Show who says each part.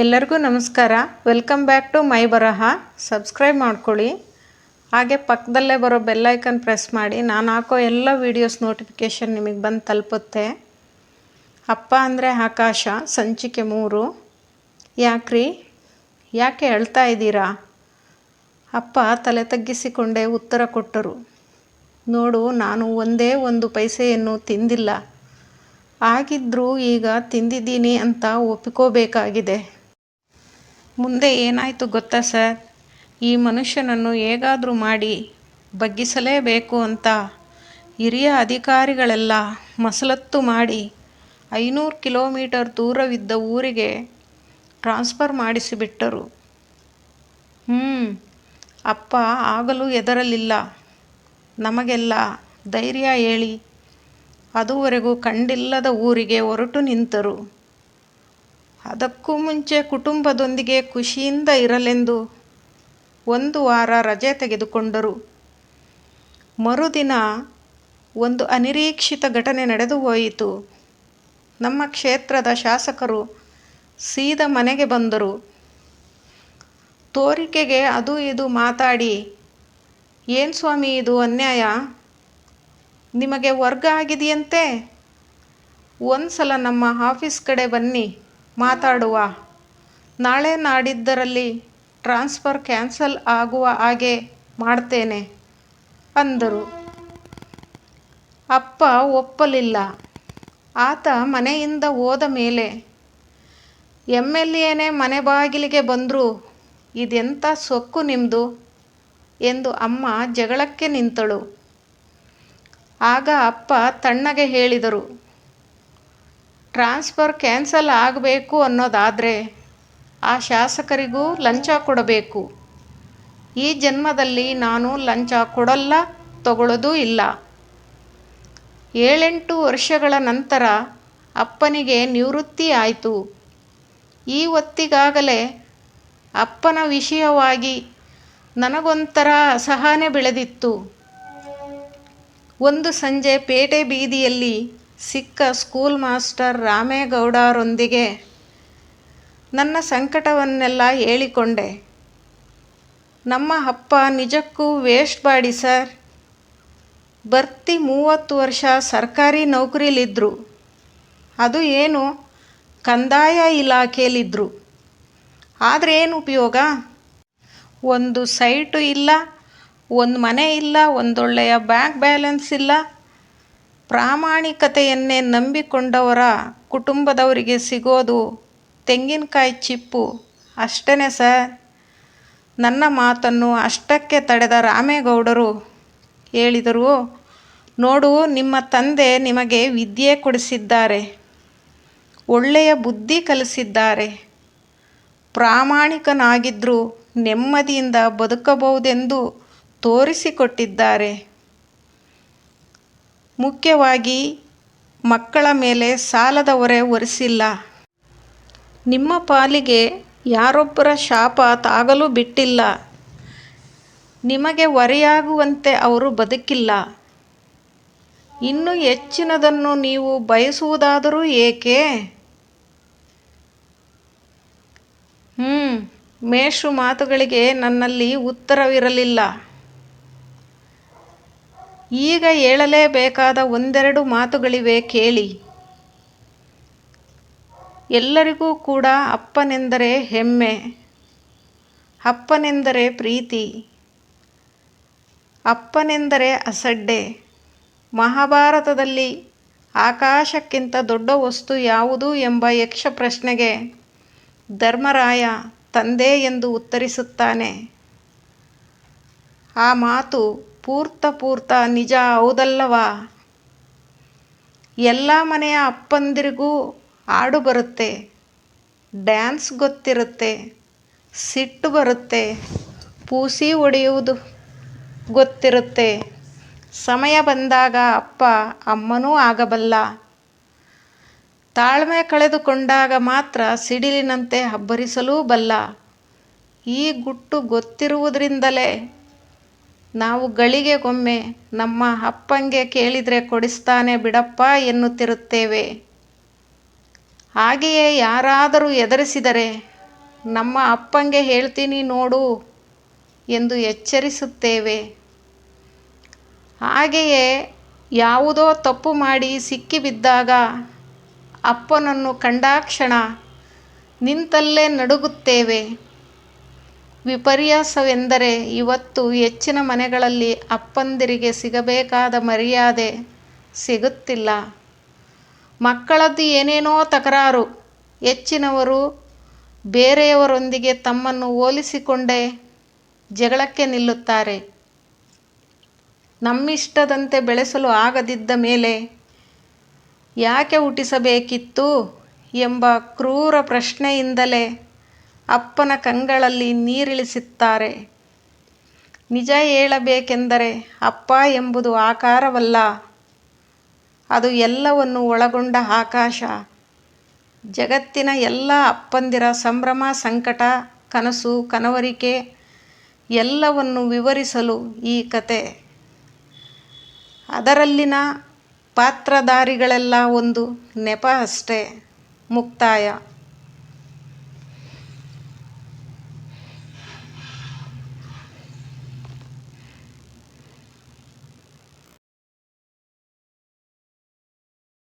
Speaker 1: ಎಲ್ಲರಿಗೂ ನಮಸ್ಕಾರ. Welcome back to my ಬರಹ ಸಬ್ಸ್ಕ್ರೈಬ್ ಮಾಡ್ಕೊಳ್ಳಿ. ಹಾಗೆ ಪಕ್ಕದಲ್ಲೇ ಬರೋ ಬೆಲ್ಲೈಕನ್ ಪ್ರೆಸ್ ಮಾಡಿ. ನಾನು ಹಾಕೋ ಎಲ್ಲ ವೀಡಿಯೋಸ್ ನೋಟಿಫಿಕೇಷನ್ ನಿಮಗೆ ಬಂದು ತಲುಪುತ್ತೆ. ಅಪ್ಪ ಅಂದರೆ ಆಕಾಶ, ಸಂಚಿಕೆ ಮೂರು. ಯಾಕ್ರಿ? ಯಾಕೆ ಅಳ್ತಾ ಇದ್ದೀರಾ? ಅಪ್ಪ ತಲೆ ತಗ್ಗಿಸಿಕೊಂಡೇ ಉತ್ತರ ಕೊಟ್ಟರು. ನೋಡು, ನಾನು ಒಂದೇ ಒಂದು ಪೈಸೆಯನ್ನು ತಿಂದಿಲ್ಲ. ಆಗಿದ್ದರೂ ಈಗ ತಿಂದಿದ್ದೀನಿ ಅಂತ ಒಪ್ಪಿಕೋಬೇಕಾಗಿದೆ. ಮುಂದೆ ಏನಾಯಿತು ಗೊತ್ತಾ ಸರ್? ಈ ಮನುಷ್ಯನನ್ನು ಹೇಗಾದರೂ ಮಾಡಿ ಬಗ್ಗಿಸಲೇಬೇಕು ಅಂತ ಹಿರಿಯ ಅಧಿಕಾರಿಗಳೆಲ್ಲ ಮಸಲತ್ತು ಮಾಡಿ ಐನೂರು ಕಿಲೋಮೀಟರ್ ದೂರವಿದ್ದ ಊರಿಗೆ ಟ್ರಾನ್ಸ್ಫರ್ ಮಾಡಿಸಿಬಿಟ್ಟರು. ಹ್ಞೂ ಅಪ್ಪ ಆಗಲೂ ಎದರಲಿಲ್ಲ ನಮಗೆಲ್ಲ ಧೈರ್ಯ ಹೇಳಿ, ಅದುವರೆಗೂ ಕಂಡಿಲ್ಲದ ಊರಿಗೆ ಹೊರಟು ನಿಂತರು. ಅದಕ್ಕೂ ಮುಂಚೆ ಕುಟುಂಬದೊಂದಿಗೆ ಖುಷಿಯಿಂದ ಇರಲೆಂದು ಒಂದು ವಾರ ರಜೆ ತೆಗೆದುಕೊಂಡರು. ಮರುದಿನ ಒಂದು ಅನಿರೀಕ್ಷಿತ ಘಟನೆ ನಡೆದು ಹೋಯಿತು. ನಮ್ಮ ಕ್ಷೇತ್ರದ ಶಾಸಕರು ಸೀದ ಮನೆಗೆ ಬಂದರು. ತೋರಿಕೆಗೆ ಅದು ಇದು ಮಾತಾಡಿ, ಏನು ಸ್ವಾಮಿ ಇದು ಅನ್ಯಾಯ? ನಿಮಗೆ ವರ್ಗ ಆಗಿದೆಯಂತೆ? ಒಂದು ಸಲ ನಮ್ಮ ಆಫೀಸ್ ಕಡೆ ಬನ್ನಿ. ಮಾತಾಡುವ. ನಾಳೆ ನಾಡಿದ್ದರಲ್ಲಿ ಟ್ರಾನ್ಸ್ಫರ್ ಕ್ಯಾನ್ಸಲ್ ಆಗುವ ಹಾಗೆ ಮಾಡ್ತೇನೆ, ಅಂದರು. ಅಪ್ಪ ಒಪ್ಪಲಿಲ್ಲ. ಆತ ಮನೆಯಿಂದ ಹೋದ ಮೇಲೆ ಎಂ ಎಲ್ ಎನೇ ಮನೆ ಬಾಗಿಲಿಗೆ ಬಂದರೂ ಇದೆಂಥ ಸೊಕ್ಕು ನಿಮ್ಮದು ಎಂದು ಅಮ್ಮ ಜಗಳಕ್ಕೆ ನಿಂತಳು. ಆಗ ಅಪ್ಪ ತಣ್ಣಗೆ ಹೇಳಿದರು. ಟ್ರಾನ್ಸ್ಫರ್ ಕ್ಯಾನ್ಸಲ್ ಆಗಬೇಕು ಅನ್ನೋದಾದರೆ ಆ ಶಾಸಕರಿಗೂ ಲಂಚ ಕೊಡಬೇಕು. ಈ ಜನ್ಮದಲ್ಲಿ ನಾನು ಲಂಚ ಕೊಡಲ್ಲ ತಗೊಳ್ಳೋದೂ ಇಲ್ಲ. ಏಳೆಂಟು ವರ್ಷಗಳ ನಂತರ ಅಪ್ಪನಿಗೆ ನಿವೃತ್ತಿ ಆಯಿತು. ಈ ಹೊತ್ತಿಗಾಗಲೇ ಅಪ್ಪನ ವಿಷಯವಾಗಿ ನನಗೊಂಥರ ಅಸಹನೆ ಬೆಳೆದಿತ್ತು. ಒಂದು ಸಂಜೆ ಪೇಟೆ ಬೀದಿಯಲ್ಲಿ ಸಿಕ್ಕ ಸ್ಕೂಲ್ ಮಾಸ್ಟರ್ ರಾಮೇಗೌಡರೊಂದಿಗೆ ನನ್ನ ಸಂಕಟವನ್ನೆಲ್ಲ ಹೇಳಿಕೊಂಡೆ. ನಮ್ಮ ಅಪ್ಪ ನಿಜಕ್ಕೂ ವೇಸ್ಟ್ ಬಾಡಿ ಸರ್. ಬರ್ತಿ ಮೂವತ್ತು ವರ್ಷ ಸರ್ಕಾರಿ ನೌಕರಿಲಿದ್ದರು ಅದು ಏನು ಕಂದಾಯ ಇಲಾಖೆಯಲ್ಲಿದ್ದರು ಆದರೆ ಏನು ಉಪಯೋಗ? ಒಂದು ಸೈಟು ಇಲ್ಲ, ಒಂದು ಮನೆ ಇಲ್ಲ, ಒಂದೊಳ್ಳೆಯ ಬ್ಯಾಂಕ್ ಬ್ಯಾಲೆನ್ಸ್ ಇಲ್ಲ ಪ್ರಾಮಾಣಿಕತೆಯನ್ನೇ ನಂಬಿಕೊಂಡವರ ಕುಟುಂಬದವರಿಗೆ ಸಿಗೋದು ತೆಂಗಿನಕಾಯಿ ಚಿಪ್ಪು. ಅಷ್ಟೇ ಸರ್. ನನ್ನ ಮಾತನ್ನು ಅಷ್ಟಕ್ಕೆ ತಡೆದ ರಾಮೇಗೌಡರು ಹೇಳಿದರು, ನೋಡು, ನಿಮ್ಮ ತಂದೆ ನಿಮಗೆ ವಿದ್ಯೆ ಕೊಡಿಸಿದ್ದಾರೆ, ಒಳ್ಳೆಯ ಬುದ್ಧಿ ಕಲಿಸಿದ್ದಾರೆ. ಪ್ರಾಮಾಣಿಕನಾಗಿದ್ದರೂ ನೆಮ್ಮದಿಯಿಂದ ಬದುಕಬಹುದೆಂದು ತೋರಿಸಿಕೊಟ್ಟಿದ್ದಾರೆ. ಮುಖ್ಯವಾಗಿ ಮಕ್ಕಳ ಮೇಲೆ ಸಾಲದ ಹೊರೆ ಹೊರಿಸಿಲ್ಲ ನಿಮ್ಮ ಪಾಲಿಗೆ ಯಾರೊಬ್ಬರ ಶಾಪ ತಾಗಲು ಬಿಟ್ಟಿಲ್ಲ. ನಿಮಗೆ ಹೊರೆಯಾಗುವಂತೆ ಅವರು ಬದುಕಿಲ್ಲ. ಇನ್ನೂ ಹೆಚ್ಚಿನದನ್ನು ನೀವು ಬಯಸುವುದಾದರೂ ಏಕೆ? ಹ್ಞೂ ಮೇಷು ಮಾತುಗಳಿಗೆ ನನ್ನಲ್ಲಿ ಉತ್ತರವಿರಲಿಲ್ಲ. ಈಗ ಹೇಳಲೇಬೇಕಾದ ಒಂದೆರಡು ಮಾತುಗಳಿವೆ ಕೇಳಿ. ಎಲ್ಲರಿಗೂ ಕೂಡ ಅಪ್ಪನೆಂದರೆ ಹೆಮ್ಮೆ, ಅಪ್ಪನೆಂದರೆ ಪ್ರೀತಿ, ಅಪ್ಪನೆಂದರೆ ಅಸಡ್ಡೆ. ಮಹಾಭಾರತದಲ್ಲಿ ಆಕಾಶಕ್ಕಿಂತ ದೊಡ್ಡ ವಸ್ತು ಯಾವುದು ಎಂಬ ಯಕ್ಷ ಪ್ರಶ್ನೆಗೆ ಧರ್ಮರಾಯ ತಂದೆ ಎಂದು ಉತ್ತರಿಸುತ್ತಾನೆ. ಆ ಮಾತು ಪೂರ್ತ ಪೂರ್ತ ನಿಜ ಹೌದಲ್ಲವಾ? ಎಲ್ಲ ಮನೆಯ ಅಪ್ಪಂದಿರಿಗೂ ಹಾಡು ಬರುತ್ತೆ, ಡ್ಯಾನ್ಸ್ ಗೊತ್ತಿರುತ್ತೆ, ಸಿಟ್ಟು ಬರುತ್ತೆ, ಪೂಸಿ ಹೊಡೆಯುವುದು ಗೊತ್ತಿರುತ್ತೆ. ಸಮಯ ಬಂದಾಗ ಅಪ್ಪ ಅಮ್ಮನೂ ಆಗಬಲ್ಲ. ತಾಳ್ಮೆ ಕಳೆದುಕೊಂಡಾಗ ಮಾತ್ರ ಸಿಡಿಲಿನಂತೆ ಅಬ್ಬರಿಸಲೂ ಬಲ್ಲ. ಈ ಗುಟ್ಟು ಗೊತ್ತಿರುವುದರಿಂದಲೇ ನಾವು ಗಳಿಗೆಗೊಮ್ಮೆ ನಮ್ಮ ಅಪ್ಪಂಗೆ ಕೇಳಿದರೆ ಕೊಡಿಸ್ತಾನೆ ಬಿಡಪ್ಪ ಎನ್ನುತ್ತಿರುತ್ತೇವೆ. ಹಾಗೆಯೇ ಯಾರಾದರೂ ಎದುರಿಸಿದರೆ ನಮ್ಮ ಅಪ್ಪಂಗೆ ಹೇಳ್ತೀನಿ ನೋಡು ಎಂದು ಎಚ್ಚರಿಸುತ್ತೇವೆ. ಹಾಗೆಯೇ ಯಾವುದೋ ತಪ್ಪು ಮಾಡಿ ಸಿಕ್ಕಿಬಿದ್ದಾಗ ಅಪ್ಪನನ್ನು ಕಂಡಾಕ್ಷಣ ನಿಂತಲ್ಲೇ ನಡುಗುತ್ತೇವೆ. ವಿಪರ್ಯಾಸವೆಂದರೆ ಇವತ್ತು ಹೆಚ್ಚಿನ ಮನೆಗಳಲ್ಲಿ ಅಪ್ಪಂದಿರಿಗೆ ಸಿಗಬೇಕಾದ ಮರ್ಯಾದೆ ಸಿಗುತ್ತಿಲ್ಲ. ಮಕ್ಕಳದ್ದು ಏನೇನೋ ತಕರಾರು. ಹೆಚ್ಚಿನವರು ಬೇರೆಯವರೊಂದಿಗೆ ತಮ್ಮನ್ನು ಹೋಲಿಸಿಕೊಂಡೇ ಜಗಳಕ್ಕೆ ನಿಲ್ಲುತ್ತಾರೆ. ನಮ್ಮಿಷ್ಟದಂತೆ ಬೆಳೆಸಲು ಆಗದಿದ್ದ ಮೇಲೆ ಯಾಕೆ ಹುಟ್ಟಿಸಬೇಕಿತ್ತು ಎಂಬ ಕ್ರೂರ ಪ್ರಶ್ನೆಯಿಂದಲೇ ಅಪ್ಪನ ಕಂಗಳಲ್ಲಿ ನೀರಿಳಿಸುತ್ತಾರೆ. ನಿಜ ಹೇಳಬೇಕೆಂದರೆ ಅಪ್ಪ ಎಂಬುದು ಆಕಾರವಲ್ಲ. ಅದು ಎಲ್ಲವನ್ನು ಒಳಗೊಂಡ ಆಕಾಶ. ಜಗತ್ತಿನ ಎಲ್ಲ ಅಪ್ಪಂದಿರ ಸಂಭ್ರಮ, ಸಂಕಟ, ಕನಸು, ಕನವರಿಕೆ ಎಲ್ಲವನ್ನು ವಿವರಿಸಲು ಈ ಕತೆ. ಅದರಲ್ಲಿನ ಪಾತ್ರಧಾರಿಗಳೆಲ್ಲ ಒಂದು ನೆಪ ಅಷ್ಟೇ. ಮುಕ್ತಾಯ.